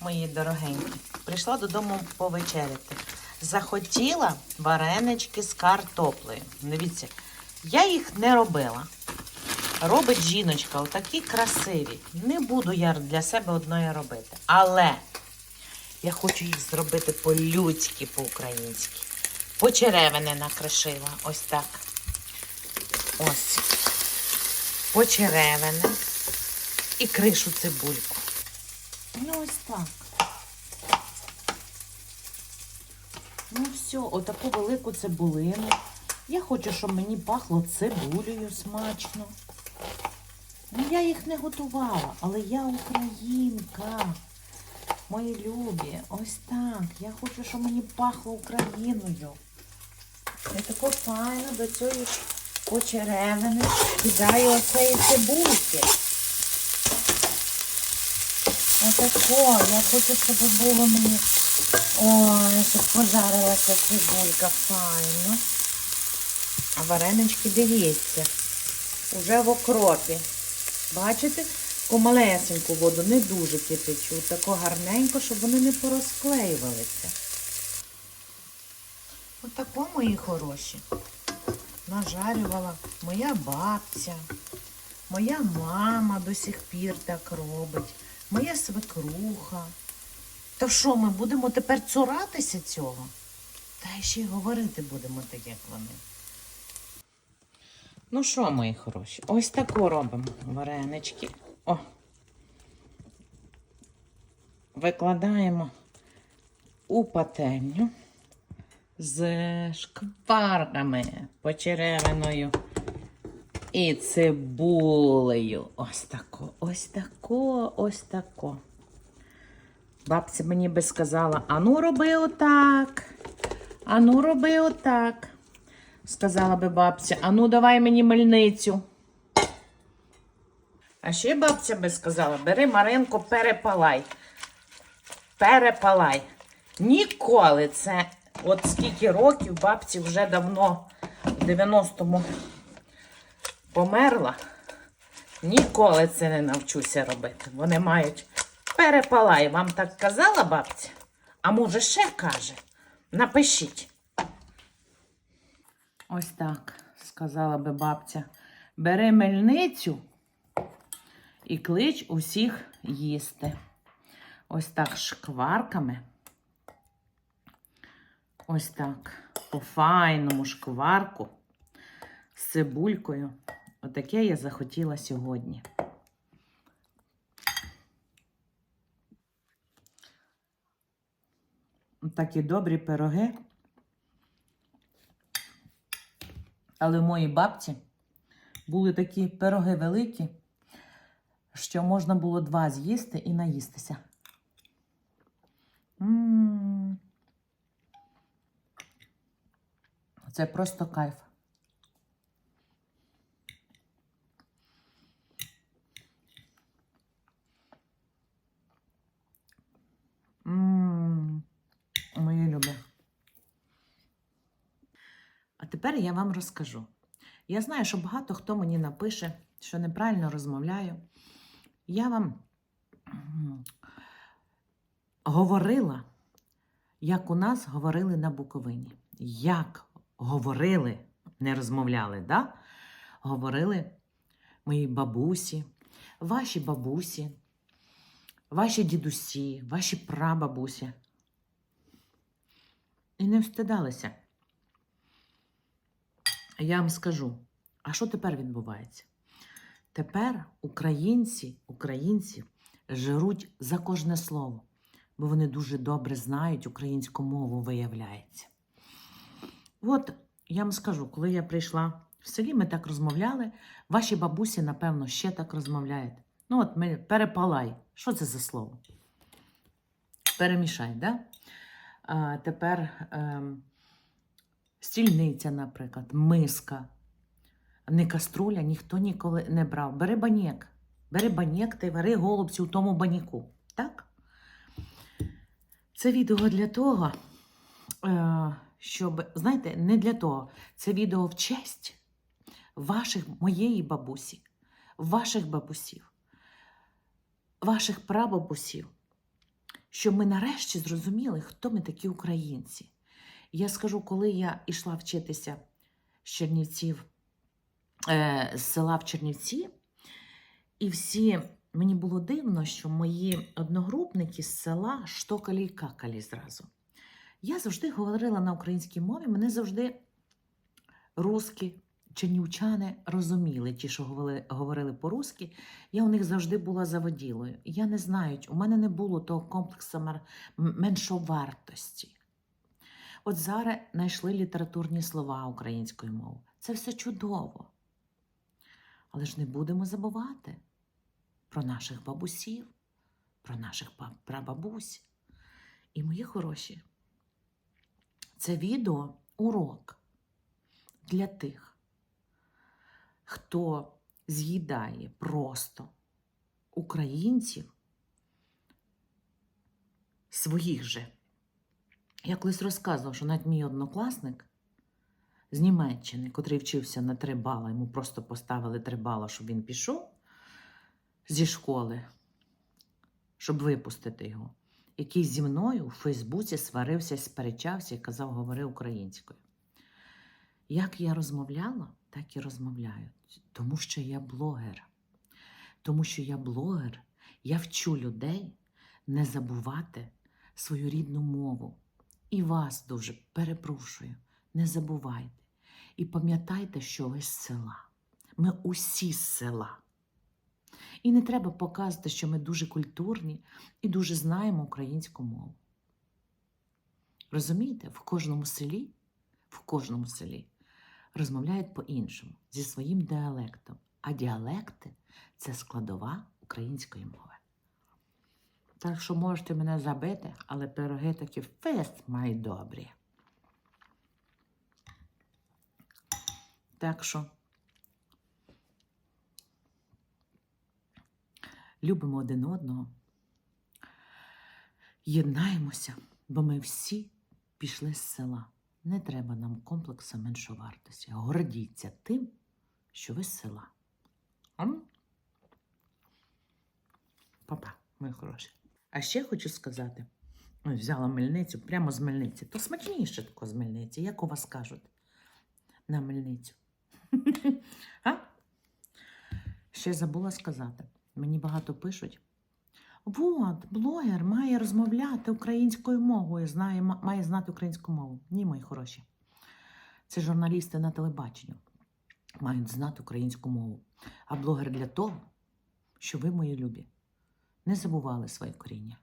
мої дорогенькі, прийшла додому повечеряти. Захотіла варенички з картоплею. Дивіться, я їх не робила. Робить жіночка, отакі красиві. Не буду я для себе одної робити. Але я хочу їх зробити по-людськи, по-українськи. Почеревини накришила. Ось так. Ось. Почеревини. І кришу цибульку. Ну, ось так. Ну, все, отаку велику цибулину. Я хочу, щоб мені пахло цибулею смачно. Ну, я їх не готувала, але я українка. Мої любі, ось так. Я хочу, щоб мені пахло Україною. Я тако файно до цієї ж почеревини кидаю оцеї цибульки. Отако. Я хочу, щоб було мені. Ой, щоб пожарилася цибулька файно. А варенички, дивіться, уже в окропі. Бачите? Таку воду, не дуже кипячу. Тако гарненько, щоб вони не порозклеювалися. Отако, мої хороші. Нажарювала моя бабця, моя мама до сих пір так робить, моя свекруха. То що, ми будемо тепер цуратися цього? Та ще й говорити будемо так, як вони. Ну що, мої хороші, ось таку робимо варенички. О. Викладаємо у пательню з шкварками, почеревиною і цибулею. Ось тако, ось тако, ось тако. Бабця мені би сказала, ану роби отак. Ану роби отак. Сказала би бабця, ану давай мені мельницю. А ще бабця би сказала, бери Маринко, перепалай. Перепалай. Ніколи це, от скільки років бабці вже давно, в 90-му померла. Ніколи це не навчуся робити. Вони мають перепалай. Вам так казала бабця? А може ще каже? Напишіть. Ось так, сказала би бабця. Бери мельницю і клич усіх їсти. Ось так шкварками. Ось так, по файному шкварку з цибулькою. Отаке я захотіла сьогодні. Такі добрі пироги. Але в моїй бабці були такі пироги великі, що можна було два з'їсти і наїстися. М. Це просто кайф. М, Мої любі. А тепер я вам розкажу. Я знаю, що багато хто мені напише, що неправильно розмовляю. Я вам говорила, як у нас говорили на Буковині. Як говорили, не розмовляли, да? говорили мої бабусі, ваші бабусі, ваші дідусі, ваші прабабусі. І не встидалися. Я вам скажу, а що тепер відбувається? Тепер українці, українці жируть за кожне слово, бо вони дуже добре знають українську мову, виявляється. От я вам скажу, коли я прийшла в селі, ми так розмовляли. Ваші бабусі, напевно, ще так розмовляють. Ну, от ми перепалай. Що це за слово? Перемішай, да? Тепер ем, стільниця, наприклад, миска. Не каструля ніхто ніколи не брав. Бери банєк. Бери банєк й вари голубці у тому баняку. Так? Це відео для того, е, щоб, знаєте, не для того. Це відео в честь ваших, моєї бабусі, ваших бабусів, ваших прабабусів, щоб ми нарешті зрозуміли, хто ми такі українці. Я скажу, коли я йшла вчитися з Чернівців, е, з села в Чернівці, і всі мені було дивно, що мої одногрупники з села штокалі й какалі зразу. Я завжди говорила на українській мові, мене завжди русські чернівчани розуміли, ті, що говорили, говорили по-русски, я у них завжди була заводілою. Я не знаю, у мене не було того комплексу меншовартості. От зараз знайшли літературні слова українською мовою. Це все чудово. Але ж не будемо забувати про наших бабусів, про наших прабабусь. І мої хороші, це відео урок для тих, хто з'їдає просто українців своїх же. Я колись розказував, що навіть мій однокласник з Німеччини, котрий вчився на три бала, йому просто поставили три бала, щоб він пішов зі школи, щоб випустити його, який зі мною у Фейсбуці сварився, сперечався і казав, говори українською. Як я розмовляла, так і розмовляю. Тому що я блогер. Тому що я блогер, я вчу людей не забувати свою рідну мову. І вас дуже перепрошую, не забувайте. І пам'ятайте, що ви з села. Ми усі з села. І не треба показувати, що ми дуже культурні і дуже знаємо українську мову. Розумієте, в кожному селі, в кожному селі розмовляють по-іншому, зі своїм діалектом. А діалекти це складова української мови. Так що можете мене забити, але пироги такі фест мої добрі. Так що любимо один одного, єднаємося, бо ми всі пішли з села. Не треба нам комплексу меншовартості. Гордіться тим, що ви з села. Папа, мої хороші. А ще хочу сказати: взяла мельницю прямо з мельниці. То смачніше тако з мельниці, як у вас кажуть, на мельницю. а? Ще забула сказати. Мені багато пишуть. Вот, блогер має розмовляти українською мовою, знає, має знати українську мову. Ні, мої хороші. Це журналісти на телебаченню мають знати українську мову. А блогер для того, щоб ви, мої любі, не забували своє коріння.